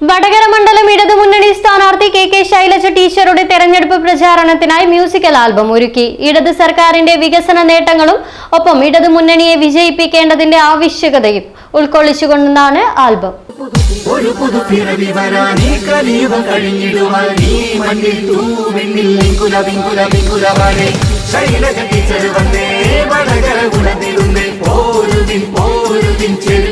വടകര മണ്ഡലം ഇടതുമുന്നണി സ്ഥാനാർത്ഥി കെ കെ ശൈലജ ടീച്ചറുടെ തെരഞ്ഞെടുപ്പ് പ്രചാരണത്തിനായി മ്യൂസിക്കൽ ആൽബം ഒരുക്കി. ഇടത് സർക്കാരിന്റെ വികസന നേട്ടങ്ങളും ഒപ്പം ഇടതുമുന്നണിയെ വിജയിപ്പിക്കേണ്ടതിന്റെ ആവശ്യകതയും ഉൾക്കൊള്ളിച്ചുകൊണ്ടാണ് ആൽബം. ഒരു പുതുപ്പിറവി വരാൻ ഈ കലിയുഗം കഴിഞ്ഞിടുവാൻ ഈ മണ്ണിൽ തൂവെണ്ണിൽ വിങ്കുല വിങ്കുല വിങ്കുലവാനെ ശൈലജ ടീച്ചർ വന്നേ വടകര ഉണർന്നിടുന്നേ പോരുവിൻ പോരുവിൻ ചെരുവിൻ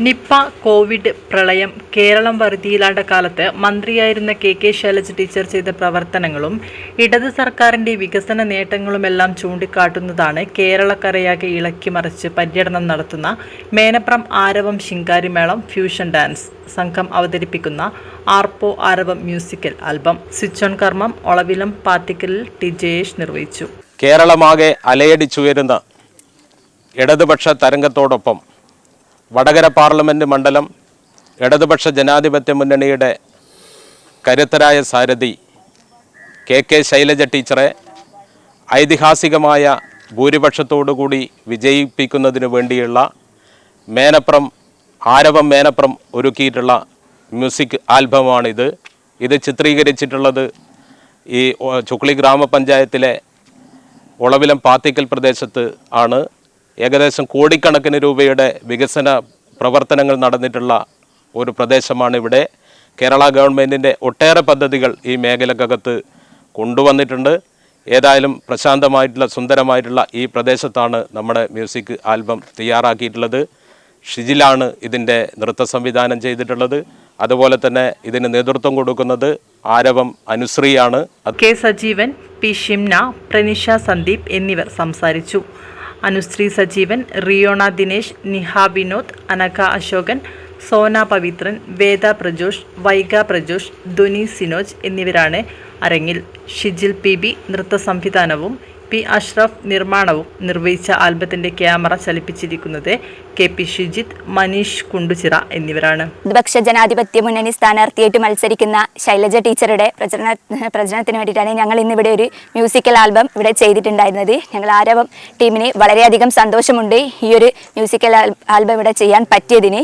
നിപ്പ കോവിഡ് പ്രളയം കേരളം വറുതിയിലാണ്ട കാലത്ത് മന്ത്രിയായിരുന്ന കെ കെ ശൈലജ ടീച്ചർ ചെയ്ത പ്രവർത്തനങ്ങളും ഇടത് സർക്കാരിന്റെ വികസന നേട്ടങ്ങളുമെല്ലാം ചൂണ്ടിക്കാട്ടുന്നതാണ് കേരളക്കരയാകെ ഇളക്കി മറിച്ച് പര്യടനം നടത്തുന്ന മേനപ്രം ആരവം ശിങ്കാരിമേളം ഫ്യൂഷൻ ഡാൻസ് സംഘം അവതരിപ്പിക്കുന്ന ആർപ്പോ ആരവം മ്യൂസിക്കൽ ആൽബം സ്വിച്ച് ഓൺ കർമ്മം ഒളവിലം പാത്തിക്കലിൽ ടി ജയേഷ് നിർവഹിച്ചു. കേരളമാകെ അലയടിച്ചുയരുന്ന ഇടതുപക്ഷ തരംഗത്തോടൊപ്പം വടകര പാർലമെന്റ് മണ്ഡലം ഇടതുപക്ഷ ജനാധിപത്യ മുന്നണിയുടെ കരുത്തരായ സാരഥി കെ കെ ശൈലജ ടീച്ചറെ ഐതിഹാസികമായ ഭൂരിപക്ഷത്തോടുകൂടി വിജയിപ്പിക്കുന്നതിന് വേണ്ടിയുള്ള മേനപ്പുറം ആരവം മേനപ്പുറം ഒരുക്കിയിട്ടുള്ള മ്യൂസിക് ആൽബമാണിത്. ഇത് ചിത്രീകരിച്ചിട്ടുള്ളത് ഈ ചുക്ലി ഗ്രാമപഞ്ചായത്തിലെ ഒളവിലം പാത്തിക്കൽ പ്രദേശത്ത് ആണ്. ഏകദേശം കോടിക്കണക്കിന് രൂപയുടെ വികസന പ്രവർത്തനങ്ങൾ നടന്നിട്ടുള്ള ഒരു പ്രദേശമാണ് ഇവിടെ. കേരള ഗവൺമെന്റിന്റെ ഒട്ടേറെ പദ്ധതികൾ ഈ മേഖലക്കകത്ത് കൊണ്ടുവന്നിട്ടുണ്ട്. ഏതായാലും പ്രശാന്തമായിട്ടുള്ള സുന്ദരമായിട്ടുള്ള ഈ പ്രദേശത്താണ് നമ്മുടെ മ്യൂസിക് ആൽബം തയ്യാറാക്കിയിട്ടുള്ളത്. ഷിജിലാണ് ഇതിന്റെ നൃത്ത സംവിധാനം ചെയ്തിട്ടുള്ളത്. അതുപോലെ തന്നെ ഇതിന് നേതൃത്വം കൊടുക്കുന്നത് ആരവം അനുശ്രീയാണ്. കെ സജീവൻ പി ഷിംന പ്രനിഷ സന്ദീപ് എന്നിവർ സംസാരിച്ചു. അനുശ്രീ സജീവൻ റിയോണ ദിനേശ് നിഹ വിനോദ് അനക അശോകൻ സോന പവിത്രൻ വേദ പ്രജോഷ് വൈഗ പ്രജോഷ് ധ്വനി സിനോജ് എന്നിവരാണ് അരങ്ങിൽ. ഷിജിൽ പി ബി നൃത്ത സംവിധാനവും പി അഷ്റഫ് നിർമ്മാണവും നിർവഹിച്ച ആൽബത്തിന്റെ ക്യാമറ ചലിപ്പിച്ചിരിക്കുന്നത് കെ പി ഷിജിത്ത് മനീഷ് കുണ്ടുചിറ എന്നിവരാണ്. പ്രതിപക്ഷ ജനാധിപത്യ മുന്നണി സ്ഥാനാർത്ഥിയായിട്ട് മത്സരിക്കുന്ന ശൈലജ ടീച്ചറുടെ പ്രചരണ പ്രചരണത്തിന് വേണ്ടിയിട്ടാണ് ഞങ്ങൾ ഇന്നിവിടെ ഒരു മ്യൂസിക്കൽ ആൽബം ഇവിടെ ചെയ്തിട്ടുണ്ടായിരുന്നത്. ഞങ്ങൾ ആരവം ടീമിന് വളരെയധികം സന്തോഷമുണ്ട് ഈ ഒരു മ്യൂസിക്കൽ ആൽബം ഇവിടെ ചെയ്യാൻ പറ്റിയതിന്.